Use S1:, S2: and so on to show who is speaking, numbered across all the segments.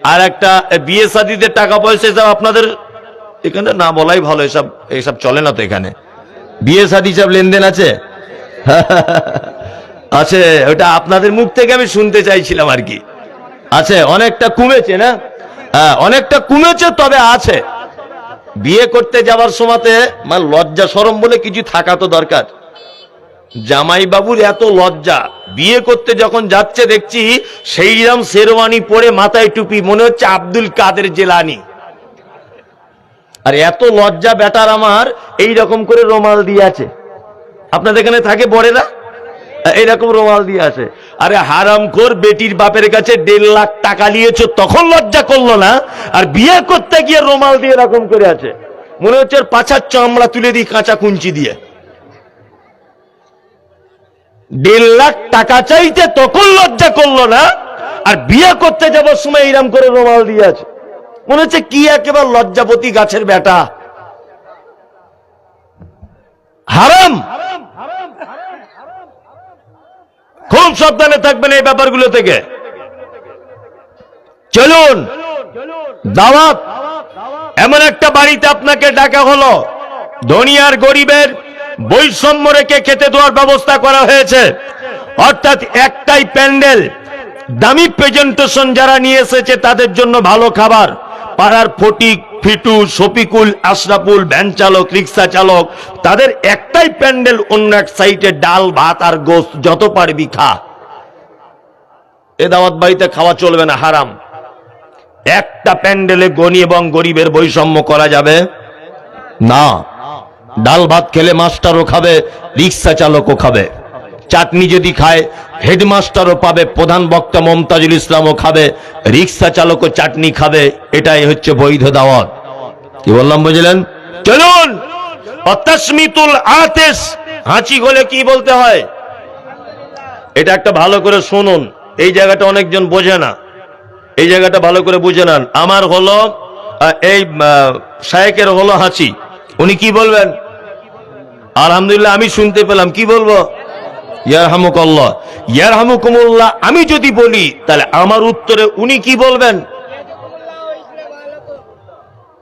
S1: আর একটা বিয়ে শাদিতে টাকা পয়সা এসব আপনাদের এখানে? না, বলাই ভালো, এসব এসব চলে না তো এখানে। বিয়ে শাদি সব লেনদেন আছে? আছে, ওটা আপনাদের মুখ থেকে আমি শুনতে চাইছিলাম আর কি। আছে, অনেকটা কমেছে না? হ্যাঁ অনেকটা কমেছে, তবে আছে। বিয়ে করতে যাওয়ার সময়তে মানে লজ্জা সরম বলে কিছু থাকা তো দরকার। জামাই বাবুর এত লজ্জা। বিয়ে করতে যখন যাচ্ছে দেখছি, সেইরাম শেরওয়ানি পরে মাথায় টুপি, মনে হচ্ছে আব্দুল কাদের জেলানি। আর এত লজ্জা বেটার আমার এই রকম করে রোমাল দিয়ে আছে। আপনাদের এখানে থাকে বড়েরা এইরকম রোমাল দিয়ে আছে। আরে হারাম খোর বেটির বাপের কাছে দেড় লাখ টাকা নিয়েছ, তখন লজ্জা করল না? আর বিয়ে করতে গিয়ে রোমাল দিয়ে এরকম করে আছে। মনে হচ্ছে পাছার চামড়া তুলে দিই, কাঁচা কুঞ্চি দিয়ে। দেড় লাখ টাকা চাইতে তখন লজ্জা করল না, আর বিয়ে করতে যাবার সময় এইরাম করে রোমাল দিয়ে আছে। মনে হচ্ছে কি একেবারে লজ্জাপতি গাছের বেটা। হারাম! খুব সাবধানে থাকবেন এই ব্যাপারগুলো থেকে। চলুন। দাওয়াত। এমন একটা বাড়িতে আপনাকে ডাকা হলো। ধনী আর গরিবের বৈষম্য রেখে খেতে দেওয়ার ব্যবস্থা করা হয়েছে। অর্থাৎ একটাই প্যান্ডেল, দামি প্রেজেন্টেশন যারা নিয়ে এসেছে তাদের জন্য ভালো খাবার। পাড়ার ফটিক, ফিটু, শফিকুল, আশরাফুল, ভ্যান চালক, রিক্সা চালক, তাদের একটাই প্যান্ডেল, অন্য এক সাইডে ডাল, ভাত আর গোস্ত, যত পারবি খা। এ দাওয়াত বাড়িতে খাওয়া চলবে না, হারাম। একটা প্যান্ডেলে গনি এবং গরিবের বৈষম্য করা যাবে না। ডাল ভাত খেলে মাস্টারও খাবে, রিক্সা চালকও খাবে। চাটনি যদি খায়, হেডমাস্টারও পাবে, প্রধান বক্তা মমতাজুল ইসলামও খাবে, রিক্সা চালকও চাটনি খাবে, এটাই হচ্ছে বৈধ দাওয়াত। কি বললাম, বুঝলেন? চলুন! অত্যাসমিতুল আতেশ হাঁচি হলে কি বলতে হয়? এটা একটা ভালো করে শুনুন, এই জায়গাটা অনেকজন বোঝে না। এই জায়গাটা ভালো করে বুঝে নেন। আমার হলো এই শায়েকের হলো হাঁচি। উনি কি বলবেন? আলহামদুলিল্লাহ, আমি শুনতে পেলাম। কি বলব? ইয়ার হামুকল্লাহ ইয়ার হামুকুমুল্লাহ আমি যদি বলি, তাহলে আমার উত্তরে উনি কি বলবেন?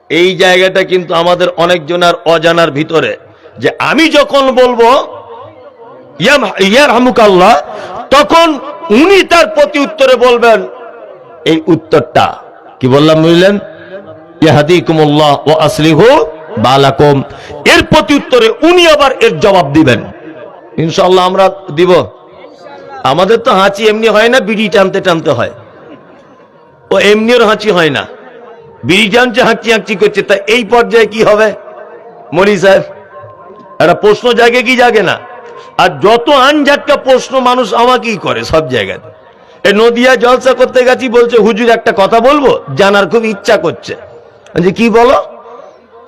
S1: এই জায়গাটা কিন্তু আমাদের অনেকজনের অজানার ভিতরে, যে আমি যখন বলব, ইয়াম- ইয়ার হামুকাল্লাহ তখন উনি তার প্রতি উত্তরে বলবেন, এই উত্তরটা। কি বললাম বুঝলেন? ইয়াহাদিকুমুল্লাহ ও আসলিহু বালাকুম। এর প্রতি উত্তরে উনি আবার এর জবাব দিবেন। ইনশাল্লাহ আমরা দিব। আমাদের তো হাঁচি এমনি হয় না, বিড়ি টানতে টানতে হয়। ও এমনির হাঁচি হয় না। বিড়ি টানছে হাঁচি হাঁচি করছে, তা এই পর্যায়ে কি হবে? মনি সাহেব, একটা প্রশ্ন জাগে কি জাগে না? আর যত আনঝাটকা প্রশ্ন মানুষ আমাকেই করে সব জায়গাতে এ নদিয়া জলসা করতে গেছি বলছে, হুজুর একটা কথা বলব, জানার খুব ইচ্ছা করছে। যে কি বলো?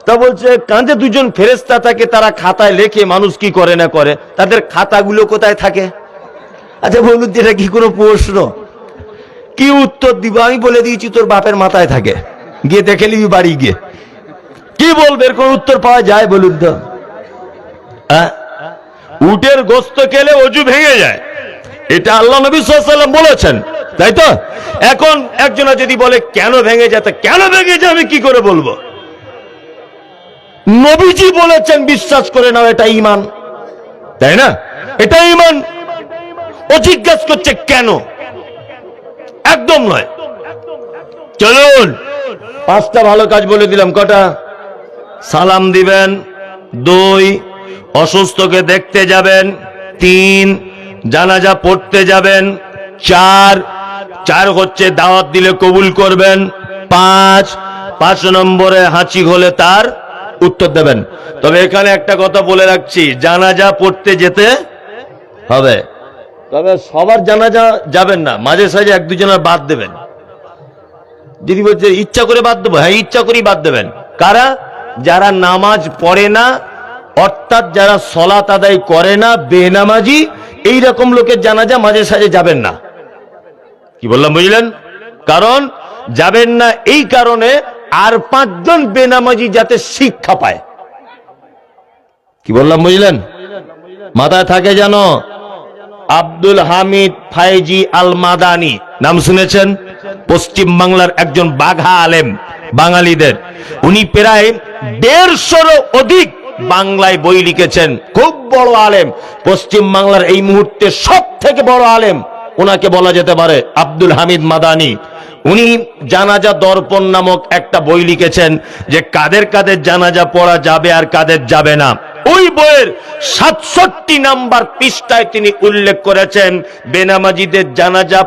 S1: তা বলছে, কাঁধে দুজন ফেরেস্তা থাকে, তারা খাতায় লেখে মানুষ কি করে না করে। তাদের খাতাগুলো কোথায় থাকে? আচ্ছা বলুন এটা কি কোনো প্রশ্ন? কি উত্তর দিব? আমি বলে দিয়েছি, তোর বাপের মাথায় থাকে। গিয়ে দেখে নিবি বাড়ি গিয়ে। কি বলবে? এর কোন উত্তর পাওয়া যায় বলুন তো? হ্যাঁ? উটের গোস্ত খেলে অজু ভেঙে যায়। এটা আল্লাহ নবী সাল্লাম বলেছেন, তাই তো? এখন একজনা যদি বলে, কেন ভেঙে যায়? কেন ভেঙে যায়? আমি কি করে বলব? নবীজি বলেছেন, বিশ্বাস করে নাও, এটা ইমান তাই না? এটা ইমান ও জিজ্ঞাসা করছে, কেন? একদম নয়। চলুন। পাঁচটা ভালো কাজ বলে দিলাম। কটা? সালাম দিবেন। দুই, অসুস্থকে দেখতে যাবেন। তিন, জানাজা পড়তে যাবেন। চার চার হচ্ছে দাওয়াত দিলে কবুল করবেন। পাঁচ পাঁচ নম্বরে হাঁচি হলে তার উত্তর দেবেন। তবে এখানে একটা কথা বলে রাখছি, জানাজা পড়তে যেতে হবে। তবে সবার জানাজা যাবেন না, মাঝে সাঝে এক দুজনের বাদ দেবেন। যদি বলছে, ইচ্ছা করে বাদ দেবো? হ্যাঁ ইচ্ছা করেই বাদ দেবেন। কারা? যারা নামাজ পড়ে না, অর্থাৎ যারা সলাত আদায় করে না, বেনামাজি, এই রকম লোকের জানাজা মাঝে সাঝে যাবেন না। কি বললাম, বুঝলেন? কারণ যাবেন না এই কারণে আর পাঁচজন বেনামাজি যাতে শিক্ষা পায়। কি বললাম, বুঝলেন? মাথায় থাকে যেন আব্দুল হামিদ ফাইজি আল মাদানি নাম শুনেছেন? পশ্চিম বাংলার একজন বাঘা আলেম বাঙালিদের। উনি প্রায় দেড়শোরও অধিক বাংলায় বই লিখেছেন। খুব বড় আলেম। পশ্চিম বাংলার এই মুহূর্তে সব থেকে বড় আলেম। ওনাকে বলা যেতে পারে আব্দুল হামিদ মাদানি। উনি জানাজা দর্পণ নামক একটা বই লিখেছেন যে কাদের কাদের জানাজা পড়া যাবে আর কাদের যাবে না। ওই বইয়ের সাতষট্টি নাম্বার পৃষ্ঠায় তিনি উল্লেখ করেছেন, বেনামাজিদের জানাজা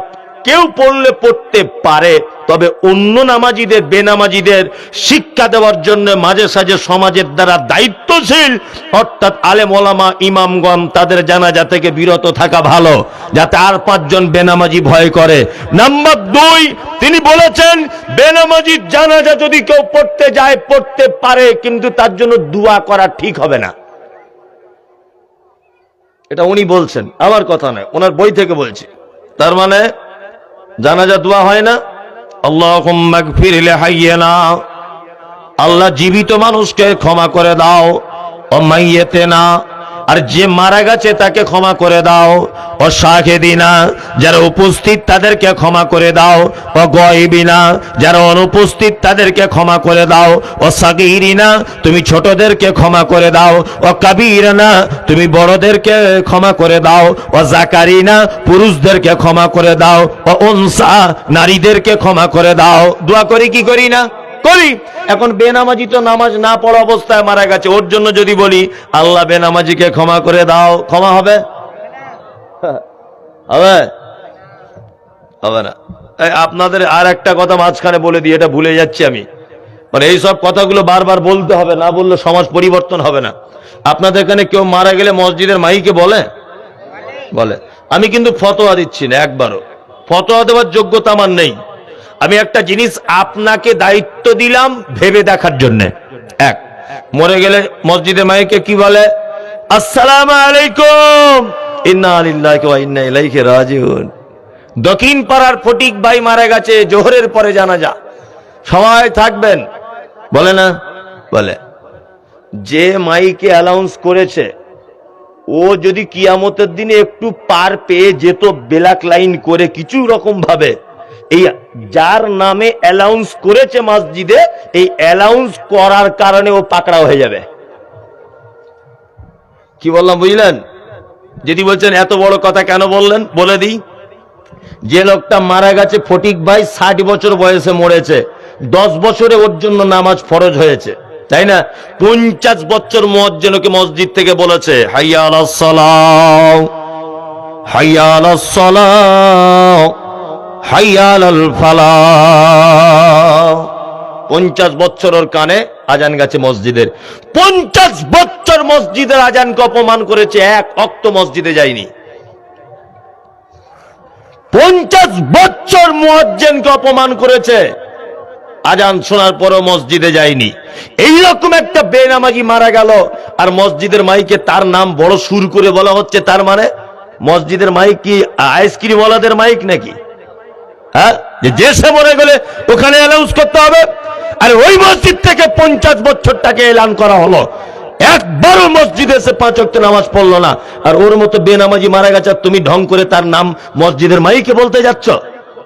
S1: কেউ পড়লে পড়তে পারে তবে অন্য নামাজিদের, বেনামাজিদের শিক্ষা দেওয়ার জন্য মাঝে সাঝে সমাজের দ্বারা দায়িত্বশীল। অর্থাৎ আলেম ওলামা, ইমামগণ তাদের জানাজা থেকে বিরত থাকা ভালো, যাতে আর পাঁচজন বেনামাজি ভয় করে। নাম্বার দুই, তিনি বলেছেন, বেনামাজির জানাজা যদি কেউ পড়তে যায়, পড়তে পারে, কিন্তু তার জন্য দোয়া করা ঠিক হবে না। এটা উনি বলছেন, আমার কথা নয়, ওনার বই থেকে বলছি। তার মানে জানাজা দোয়া হয় না আল্লাহ জীবিত মানুষকে ক্ষমা করে দাও। ও মাইয়েতে না আর যে মারা গেছে তাকে ক্ষমা করে দাও। ও শাহেদিনা, যারা উপস্থিত তাদেরকে ক্ষমা করে দাও। ও গয়বিনা, যারা অনুপস্থিত তাদেরকে ক্ষমা করে দাও। ও সাগিরিনা, তুমি ছোটদেরকে ক্ষমা করে দাও। ও কাবিরানা, তুমি বড়দেরকে ক্ষমা করে দাও। ও জাকারিনা, পুরুষদেরকে ক্ষমা করে দাও। ও অনসা নারীদেরকে ক্ষমা করে দাও। দোয়া করি কি করি না? করি এখন বেনামাজি তো নামাজ না পড়া অবস্থায় মারা গেছে। ওর জন্য যদি বলি, আল্লাহ বেনামাজিকে ক্ষমা করে দাও। ক্ষমা হবে? হবে? হবে না। আপনাদের আর একটা কথা মাঝখানে বলে দিই, এটা ভুলে যাচ্ছি আমি। মানে এই সব কথাগুলো বারবার বলতে হবে, না বললে সমাজ পরিবর্তন হবে না। আপনাদের এখানে কেউ মারা গেলে মসজিদের মাইকে বলে? বলে। আমি কিন্তু ফতোয়া দিচ্ছি না, একবারও। ফতোয়া দেওয়ার যোগ্যতা আমার নেই। আমি একটা জিনিস আপনাকে দায়িত্ব দিলাম ভেবে দেখার জন্য। এক, মরে গেলে মসজিদে মাইকে কি বলে? আসসালামু আলাইকুম। দক্ষিণ পাড়ার ফটিক ভাই মারা গেছে, জোহরের পরে জানা যা সবাই থাকবেন? বলে না? বলে। যে মাইকে অ্যালাউন্স করেছে, ও যদি কিয়ামতের দিনে একটু পার পেয়ে যেত বেলাক লাইন করে, কিছু রকম ভাবে এই যার নামে অ্যালাউন্স করেছে মসজিদে, এই অ্যালাউন্স করার কারণে ও পাকড়াও হয়ে যাবে। কি বললাম, বুঝলেন? যদি বলছেন, এত বড় কথা কেন বললেন? বলে দিই। যে লোকটা মারা গেছে, ফটিক ভাই, ষাট বছর বয়সে মরেছে। দশ বছরে ওর জন্য নামাজ ফরজ হয়েছে। তাই না? পঞ্চাশ বছর মজ্জনকে মসজিদ থেকে বলেছে হাইয়া আলাহ হাইয়া আলাহ হাইয়াল ফালা পঞ্চাশ বছরের কানে আজান গেছে মসজিদের। পঞ্চাশ বছর মসজিদের আজানকে অপমান করেছে এক অক্ত মসজিদে যায়নি। পঞ্চাশ বছর মুয়াজ্জেনকে অপমান করেছে। আজান শোনার পরও মসজিদে যায়নি। এইরকম একটা বেনামাজি মারা গেল। আর মসজিদের মাইকে তার নাম বড় সুর করে বলা হচ্ছে, তার মানে মসজিদের মাইক কি আইসক্রিম ওয়ালাদের মাইক নাকি? হ্যাঁ? যে দেশে মরে গেলে ওখানে অ্যানাউন্স করতে হবে। আর ওই মসজিদ থেকে পঞ্চাশ বছরটাকে এলান করা হলো। একবারও মসজিদে এসে পাঁচ অক্ট নামাজ পড়ল না। আর ওর মতো বেনামাজি মারা গেছে তুমি ঢং করে তার নাম মসজিদের মাইকে বলতে যাচ্ছ।